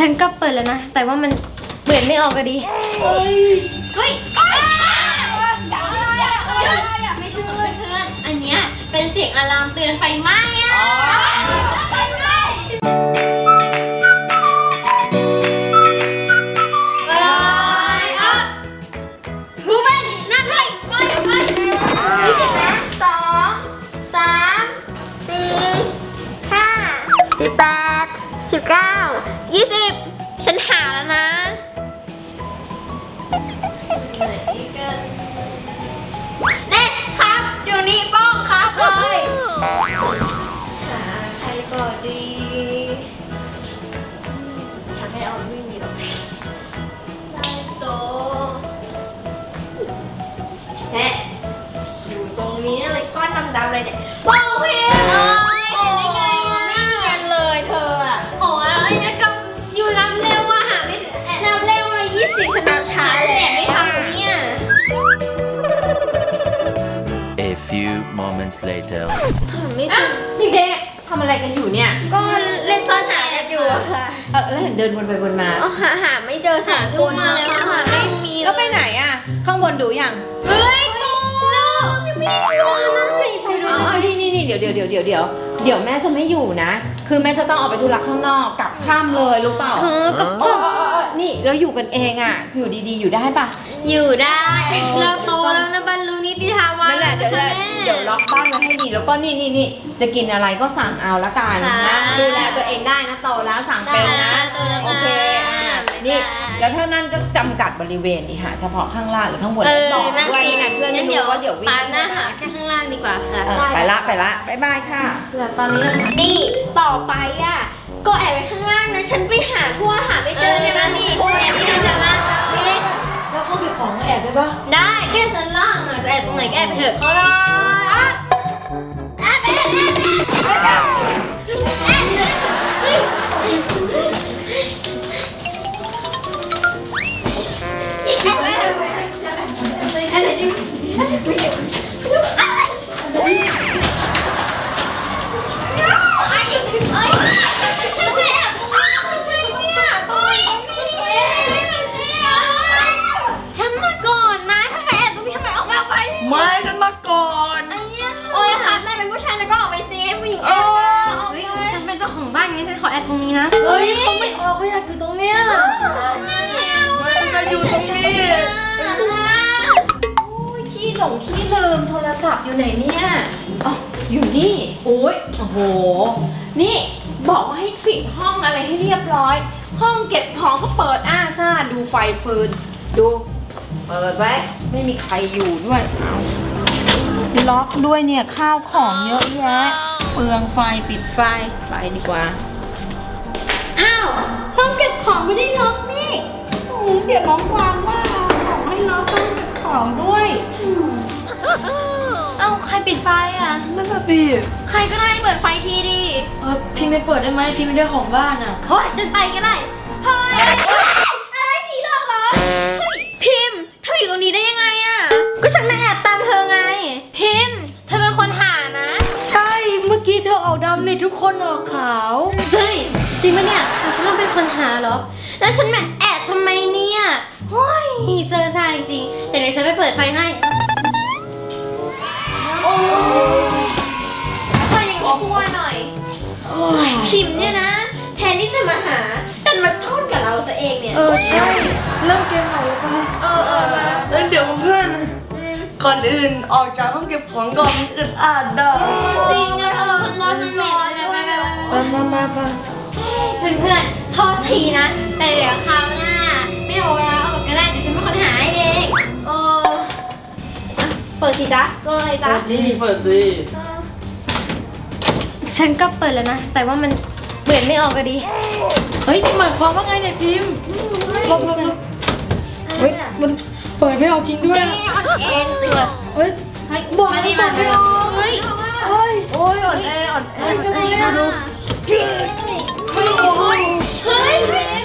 ฉันก็เปิดแล้วนะ แต่ว่ามันเปิดไม่ออกก็ดี เฮ้ยคุยอย่าอะไม่ใช่เพื่อนๆอันเนี้ยเป็นเสียงอะลามเตือนไฟไหม้ moments later. ไม่อะถูกเด็กๆทำอะไรกันอยู่เนี่ย ก็เล่นซ่อนหาแอบอยู่อะค่ะเออแล้วเห็นเดินวนไปวนมา เอาหาหาไม่เจอสองคนมาแล้วค่ะไม่มีแล้วไปไหนอะ ข้างบนดูยังเฮ้ยปูยังไม่รู้นั่นสิไปดูอ๋อนี่นี่นี่เดี๋ยวเดี๋ยวเดี๋ยวเดี๋ยวเดี๋ยวเดี๋ยวแม่จะไม่อยู่นะ คือแม่จะต้องออกไปธุระข้างนอกกลับข้ามเลยรู้เปล่าเออกับเออเออเออเออนี่แล้วอยู่กันเองอะ อยู่ดีๆ อยู่ได้ปะ อยู่ได้ เราโตแล้วนะบรรลุนิติภาวะนั่นแหละเดี๋ยวแม่ เดี๋ยวล็อกบ้านไว้ให้ดี แล้วก็นี่นี่นี่จะกินอะไรก็สั่งเอาละกันค่ะนะดูแลตัวเองได้นะโตแล้วสั่งเป็นนะได้โตแล้วค่ะโอเคอะบ๊ายบาย นี่แล้วถ้านั่นก็จำกัดบริเวณดิหาเฉพาะข้างล่างหรือข้างบนเออบอกนั่นด้วยสิไม่งั้นเพื่อนไม่งั้นรู้ว่าเดี๋ยววิ่งปาหน้าหาแค่ข้างล่างดีกว่าค่ะ เออไปละไปละบ๊ายบายค่ะ แต่ตอนนี้เรา นี่ต่อไปอะ ก็แอบไปข้างล่างนะ ฉันไปหาทั่วหาไม่เจอเลยนะนี่แอบไปดูชั้นล่างนี่แล้ว เขาเก็บของมาแอบได้ปะได้แค่ชั้นล่างอะจะแอบตรงไหนก็แอบไปเถอะเขาได้อะแอบแอบแอบแอบแอบ นี้นะ เฮ้ยเขาไม่ออกเขาอยากอยู่ตรงเนี้ยไม่ฉันจะอยู่ตรงนี้ โอ้ยขี้หลงขี้ลืมโทรศัพท์อยู่ไหนเนี่ยอ๋ออยู่นี่โอ้ยโอ้โห นี่บอกว่าให้ปิดห้องอะไรให้เรียบร้อย ห้องเก็บของก็เปิดอ้าซ่าดูไฟฟืน ดู เปิดไว้ ไม่มีใครอยู่ด้วยเอาล็อกด้วยเนี่ยข้าวของเยอะแยะ เปลืองไฟปิดไฟไปดีกว่า เดี๋ยวน้องวางว่าของให้ล็อกห้องเก็บของด้วยเอ้าใครปิดไฟอะ นั่นน่ะสิใครก็ได้เปิดไฟทีดิเออพี่ไม่เปิดได้ไหมพี่ไม่ได้ของบ้านอะเฮ้ยฉันไปก็ได้เฮ้ยอะไรผีหลอกเหรอเฮ้ยพิมพ์เธออยู่ตรงนี้ได้ยังไงอะ ก็ฉันมาแอบตามเธอไง พิมพ์เธอเป็นคนหานะ ใช่ เมื่อกี้เธอออกดำนี่ทุกคนออกขาว เฮ้ยจริงปะเนี่ยแล้วฉันต้องเป็นคนหาเหรอ แล้วฉันมาแอบทำไมเนี่ย โอ้ยเซอร์ซ่าจริงๆแต่เดี๋ยวฉันไปเปิดไฟให้โอ้ยค่อยยังชั่วหน่อยพิมพ์เนี่ยนะ แทนที่จะมาหาดันมาซ่อนกับเราซะเองเนี่ย เออใช่ เริ่มเกมใหม่แล้วปะเออเออมาแล้วเดี๋ยวเพื่อนอืมก่อนอื่นออกจากห้องเก็บของก่อนอึดอัดเด้อจริงนะเออมันร้อนมันเหม็นเลยไปไปไปมามามามาเพื่อนเพื่อนๆโทษทีนะ แต่เดี๋ยวคราวหน้าไม่โอแล้วเอาแบบก็ได้เดี๋ยว เปิดสิจ๊ะรออะไรจ๊ะ นี่เปิดสิฉันก็เปิดแล้วนะ แต่ว่ามันเปิดไม่ออกก็ดีเฮ้ยหมายความว่าไงเนี่ยพิมพ์ลบลบลบเฮ้ยมันเปิดไม่ออกจริงด้วยอะเอ็นเจือเฮ้ยเฮ้ยบอกมาดิมาดิเฮ้ยเฮ้ยโอ้ยอ่อนแออ่อนแอเฮ้ยอะไรอะโอ้ยเฮ้ย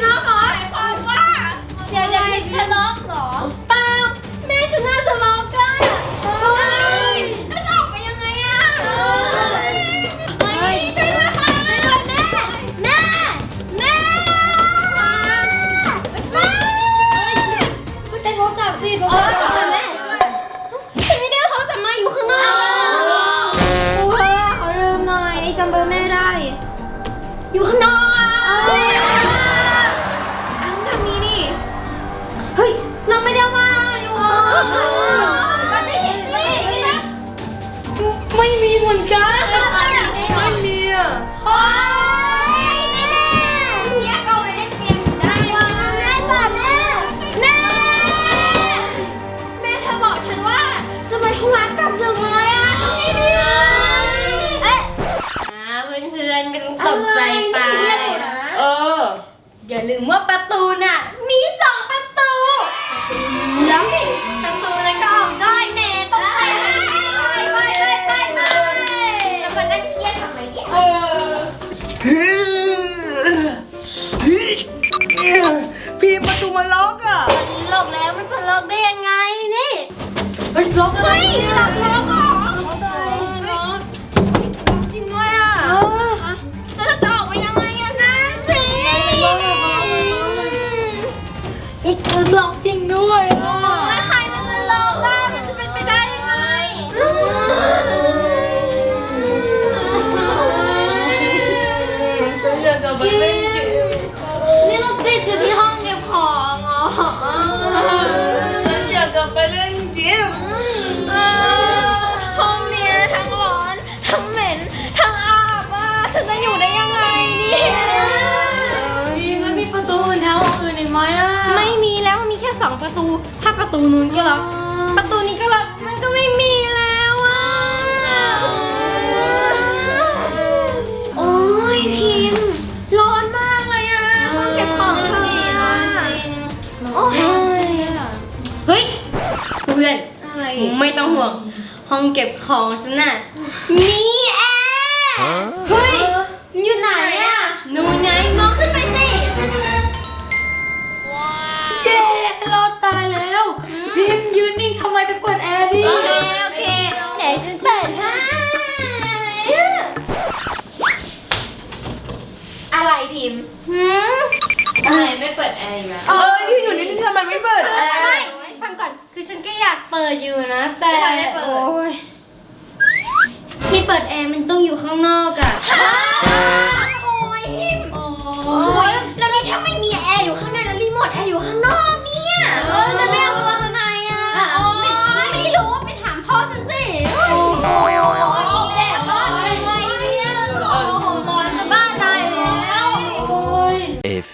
ว่าประตูน่ะ มีสองประตู แล้วประตูนั้นก็ออกได้แน่ต้องไปไปไปไปไปแล้วมันนั่งเครียดทำไมเนี่ยเออพี่ประตูมันล็อกอะมันล็อกแล้วมันจะล็อกได้ยังไงนี่เฮ้ยล็อกไรไม่เนี่ยลับแล้วเหรอล็อก ล็อกจริงด้วย ตูนู้นก็ล็อก ประตูนี้ก็ล็อก มันก็ไม่มีแล้วอะ โอ้ยพิมพ์ร้อนมากเลยอะห้องเก็บของเธออะโอ้ยเฮ้ย เพื่อน อะไร ไม่ต้องห่วง ห้องเก็บของฉันน่ะมี ร์อีกแล้วเออยืนอยู่นี่ทำไมไม่เปิดแอไม่ร์ฟังก่อน คือฉันก็อยากเปิดอยู่นะ แต่ทำไมไม่เปิด โอ้ยที่เปิดแอร์มันต้องอยู่ข้างนอกอะโอ้ย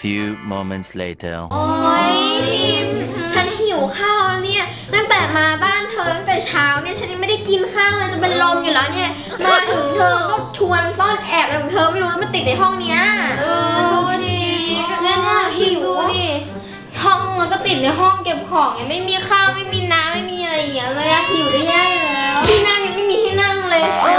few moments later. โอ้ยพิมพ์ฉันหิวข้าวแล้วเนี่ย ตั้งแต่มาบ้านเธอตั้งแต่เช้าเนี่ย ฉันยังไม่ได้กินข้าวเลยจะเป็นลมอยู่แล้วเนี่ย มาถึงเธอก็ชวนซ่อนแอบอะไรของเธอไม่รู้แล้วมันติดในห้องเนี้ยเออดูดิเนี่ยน่าหิวดิ ห้องมันก็ติดในห้องเก็บของไงไม่มีข้าวไม่มีน้ำไม่มีอะไรอย่างเงี้ยเลยอะหิวได้แย่อยู่แล้วที่นั่งยังไม่มีที่นั่งเลยโอ้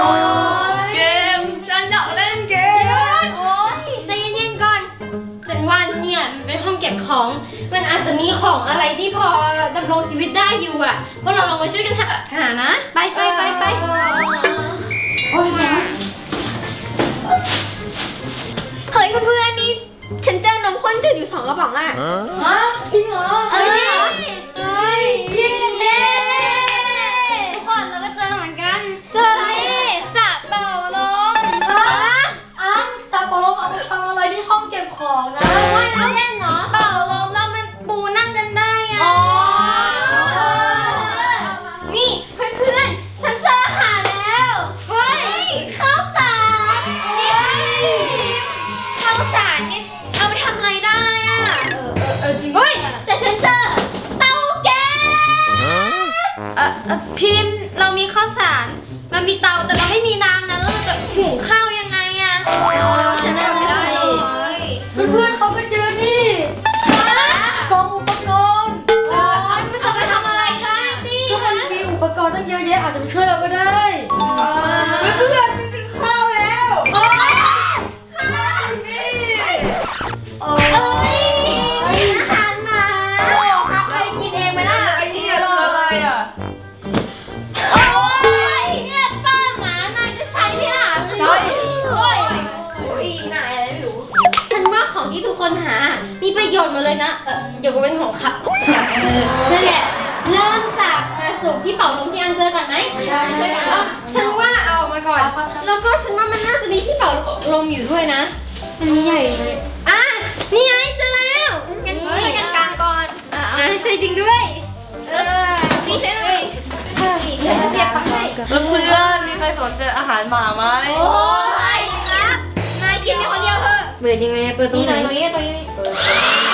ของ มันอาจจะมีของอะไรที่พอดำรงชีวิตได้อยู่อะพวกเราลองมาช่วยกันหาหานะ ไปไปไปไปโอ้ยเฮ้ยเพื่อนๆนี่ฉันเจอนมข้นจืดอยู่สองกระป๋องอะฮะจริงเหรอเอ้ยเอ้ยเย้เย้ทุกคนเราก็เจอเหมือนกัน เจออะไรสระเป่าลมฮะอ้าวซาโปโลเอาไปทำอะไรที่ห้องเก็บของนะ มันมีเตาแต่เรา ป่าลมที่อังเจอก่อนไหมฉันว่าเอาออกมาก่อน แล้วก็ฉันว่ามันน่าจะมีที่เป่าลมอยู่ด้วยนะ อันนี้ใหญ่เลยอะนี่ไงเจอแล้วงั้นช่วยกันกางก่อนอะใช่จริงด้วยเออนี่ช่วยหน่อยเดี๋ยวเสียบปลั๊กให้เพื่อนๆมีใครสนใจอาหารหมาไหมโอ้ยครับนายกินแค่คนเดียวเถอะเปิดยังไงเปิดตรงไหนตรงนี้ตรงนี้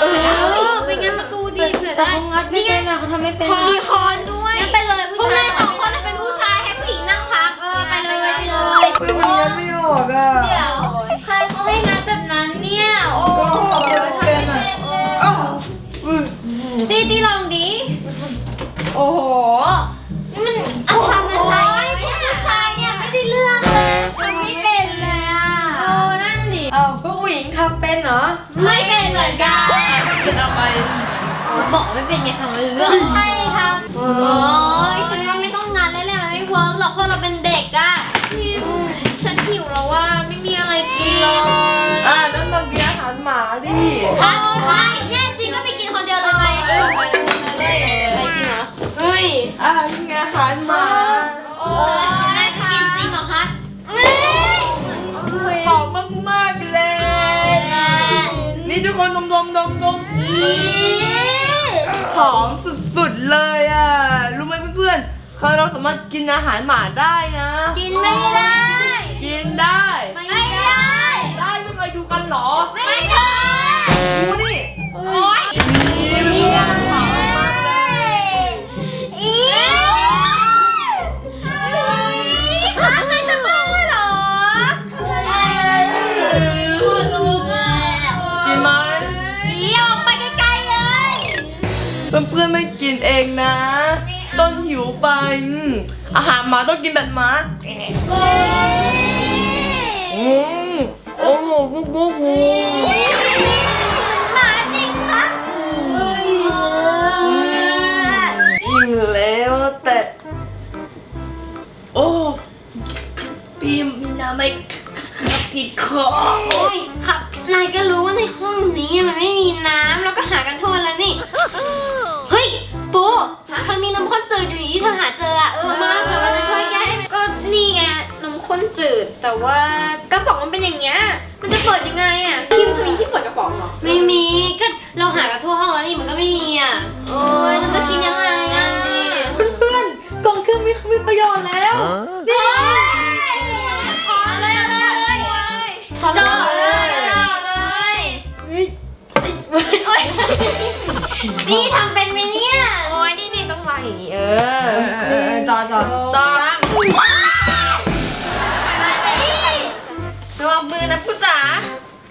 เออไปงั้นประตูดีเผื่อแต่ได้เขางัดไม่เป็นอะเขาทำไม่เป็นมีคอนด้วยงั้นไปเลยพผู้วกชานายยสองคนน่ะเป็นผู้ชายให้ผู้หญิงนั่งพัก เออไปเลยไปเลยเพื่อนมันยังไม่ออกอะเดี๋ยวใครเขาให้นัดแบบนั้นเนี่ย โอ้เดี๋ยวเป็นอะอ้าวอือตีตีลองดิ โอ้โห ผู้หญิงทำเป็นเหรอไม่เป็นเหมือนกันเป็นอะไรบอกไม่เป็นไงทำไม่รู้เรื่องใช่ครับโอ้ยฉันว่าไม่ต้องงานแล้วแหละมันไม่เวิร์กหรอกเพราะเราเป็นเด็กอะฉันหิวแล้วว่าไม่มีอะไรกินเลยอ่านั่นมากินอาหารหมาดิพัดใครแน่จริงก็ไปกินคนเดียวเลยไปไปจริงเหรอเฮ้ยอ่านี่ไงอาหารหมาน่า นี่ทุกคนดมดมดมดมหอมสุดๆเลยอะ รู้ไหมเพื่อนๆเขาเราสามารถกินอาหารหมาได้นะ กินไม่ได้ กินได้ ไม่ไม่ได้ได้ ได้ไม่เคยดูกันเหรอ ไม่ได้ดูนี่ โอ๊ยนี่เป็นไงหอม เพื่อนๆไม่กินเองนะ ต้นหิวไปอืมอาหารหมาต้องกินแบบหมา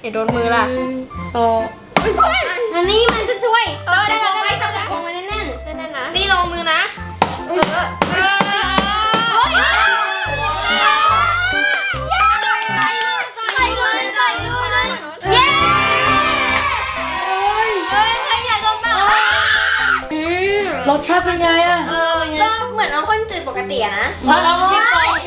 อย่าโดนมือล่ะสองมันนี่มันจะช่วยเออได้จับได้ไว้ได้จับกองไว้แน่นแน่นๆนะๆนี่ลงมือนะเออเออเฮ้ยใส่เลยใส่เลยใส่เลยเย้เฮ้ยใครอยากโดนบ้างอืมรสชาติเป็นไงอะเออก็เนี่ยเหมือนน้ำข้นจืดปกติอะนะ โอ้ย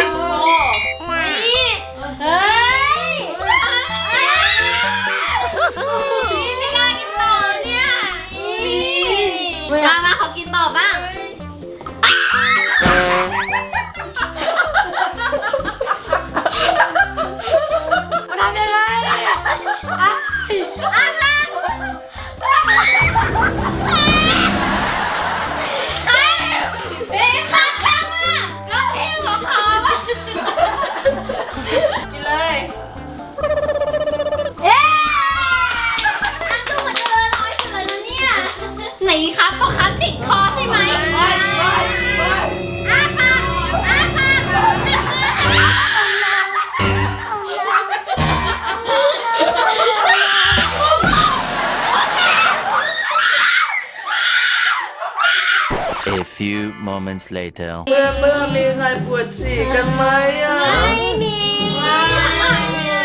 moments later. เพื่อนเพื่อนมีใครปวดฉี่กันไหมอะไม่มีทำไมอะ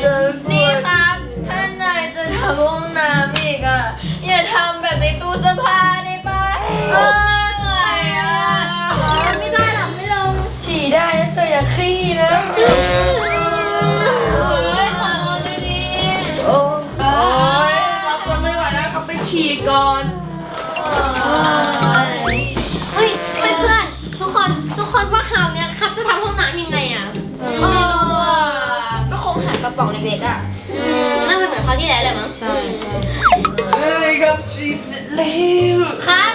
ฉันปวดครับถ้านายจะทำห้องน้ำอีกอะ อย่าทำแบบในตู้เสื้อผ้าได้ปะเออเหนื่อยอะไม่ได้หรอกไม่ลง ฉี่ได้นะแต่อย่าขี้นะเฮ้ยขอโทษด้วยดิโอ้โอ้ยเราทนไม่ไหวแล้วเขาไปฉี่ก่อน เป๋องเล็กๆอะอืมน่าจะเหมือนคราวที่แล้วแหละมั้งใช่เฮ้ยครับฉี่เสร็จแล้วครั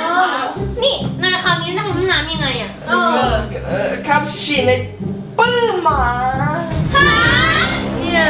บนี่นายคราวนี้ทำห้องน้ำยังไงอะเออเออครับฉี่ในปื้มหมาเนี่ย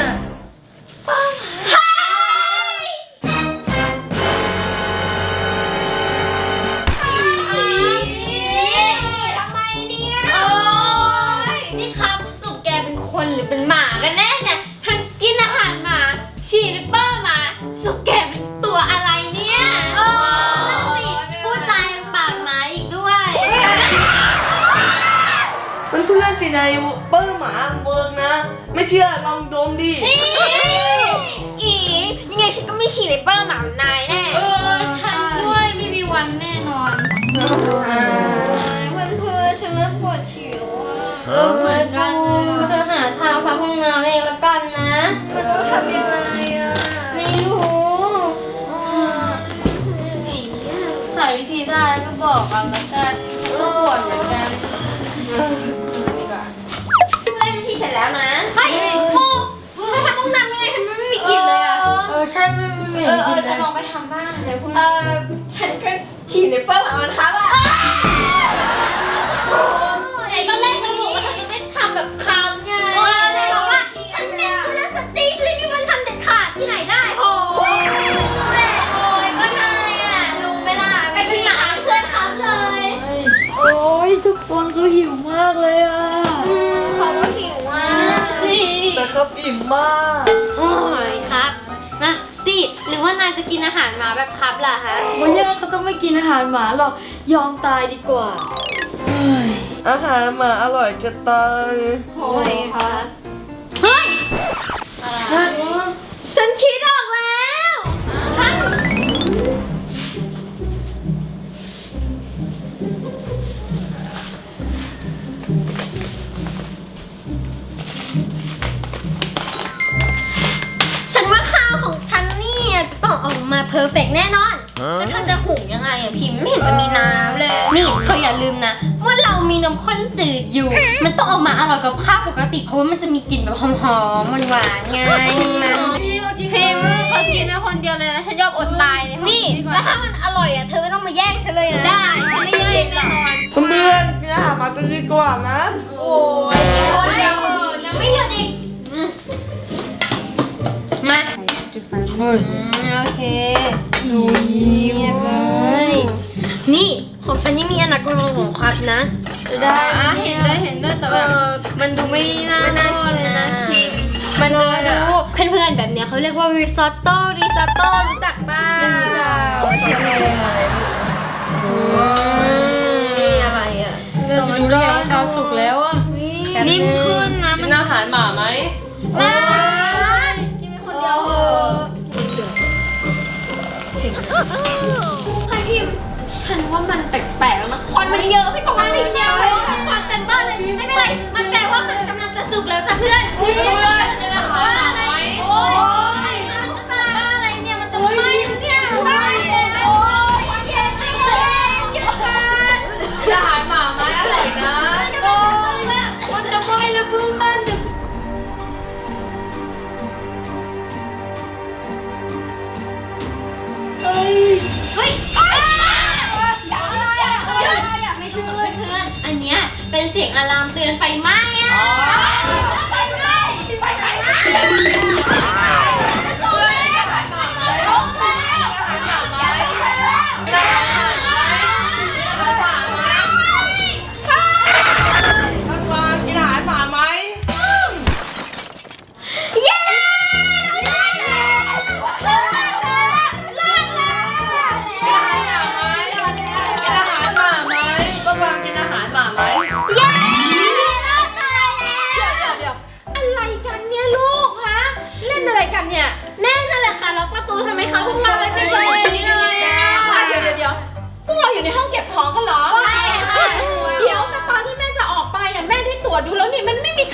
บอกกันละกันก็ปวดเหมือนกันเล่นฉี่เสร็จแล้วนะไม่ฟูไม่ทำห้องน้ำยังไงมันไม่มีกลิ่นเลยอะเออใช่ไม่ไม่ไม่เอเห็นอเออจะลองไปทำบ้างเดี๋ยวพูดเออฉันก็ฉี่ในเป้าหมามันครับอะ แต่ครับอิ่มมาก โอ้ยครับนะติหรือว่านายจะกินอาหารหมาแบบครับล่ะฮะวันนี้เขาต้องไม่กินอาหารหมาหรอก ยอมตายดีกว่าเฮ้ยอาหารหมาอร่อยจะตายโอ้ยครับเฮ้ย ฉันคิด มาเพอร์เฟกแน่นอนแล้วเธอจะหุงยังไงอะพิมพ์ไม่เห็นจะมีน้ำเลย นี่เธออย่าลืมนะว่าเรามีนมข้นจืดอยู่ มันต้องออกมาอร่อยกับข้าวปกติ เพราะว่ามันจะมีกลิ่นแบบหอมๆหวานๆไงมันพี่เอาจริงพิมพ์เขากินมาคนเดียวเลยนะฉันยอมอดตายเลยนี่ดีกแล้วว่าถ้ามันอร่อยอะเธอไม่ต้องมาแย่งฉันเลยนะได้ฉันไม่แย่งแน่นอนเพื่อนๆกินอาหารหมาจะดีกว่านะโอ้ยคนเดียวยังไม่หยุดอีกอื มมาเฮ้ยอืมโอเคดูเยี่ยมเลยนี่ของฉันยังมีอนาคตของครับนะได้อะเห็นด้วยเห็นด้วยแต่แบบมันดูไม่น่าไม่น่ากินนะมันดูเพื่อนๆแบบเนี้ยเขาเรียกว่าริซอตโต้ริซอตโต้รู้จักป่ะอะไรอะเราดูได้ว่าข้าวสุกแล้วอะนิ่มขึ้นนะกิมันนอาหารหมาไหม ใครพิมพ์ฉันว่ามันแปลกๆแล้วนะควันมันเยอะพี่ปกควันติเยอะเลยควันเต็มบ้านเลยไม่เป็นไร มันแปลว่ามันกำลังจะสุกแล้วจ้ะเพื่อนเฮ้ยว่าอะไรโอ๊ย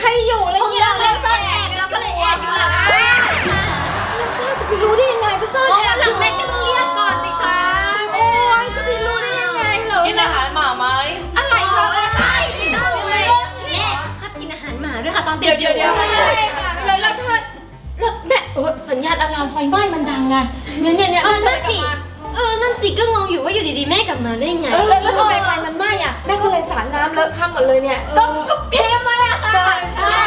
ใครอยู่อะไรเงี้ยเราเล่นซ่อนแอบเราก็เลยแอบอยู่หลังแล้วจะไปรู้ได้ยังไงไปซ่อนแอบหลังแม่ก็ต้องเรียกก่อนสิคะโอ้ยจะไปรู้ได้ยังไงเหรอกินอาหารหมาไหมอะไรเหรอใช่กินอาหารเนี่ยข้ากินอาหารหมาด้วยค่ะตอนเด็กเดี๋ยวเดี๋ยวแล้วแล้ถ้าแล้วแม่สัญญาณอะลามไฟไหม้มันดังไงเนี่ยเนี่ยเนี่ยเออนั่นสิเออ นั่นจิก็งงอยู่ว่าอยู่ดีๆ แม่กลับมาได้ไง แล้วทำไมไฟมันไหม้อะ แม่ก็เลยสาดน้ำเลอะข้ามหมดเลยเนี่ย ก็ก็เพมา แล้วค่ะใช่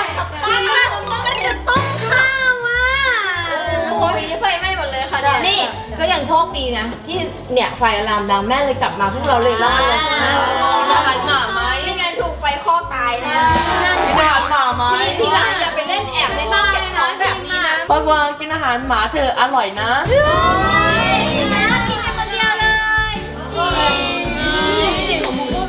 ใช่พี่แม่ผมกำลังจะต้มข้าวอะโอ้ยไฟไหม้หมดเลยค่ะนี่ก็ยังโชคดีนะ ที่เนี่ยไฟอะลามดังแม่เลยกลับมาพวกเราเลยรอดเลยใช่ไหมนอาหารหมาไหมไม่งั้นถูกไฟคอกตายแน่กินอาหารหมาไหมนี่ทีหลังอย่าไปเล่นแอบในห้องเก็บของแบบนี้นะปากวางกินอาหารหมาเธออร่อยนะแม่กินไปคนเดียวเลยนี่ของมุกม่วง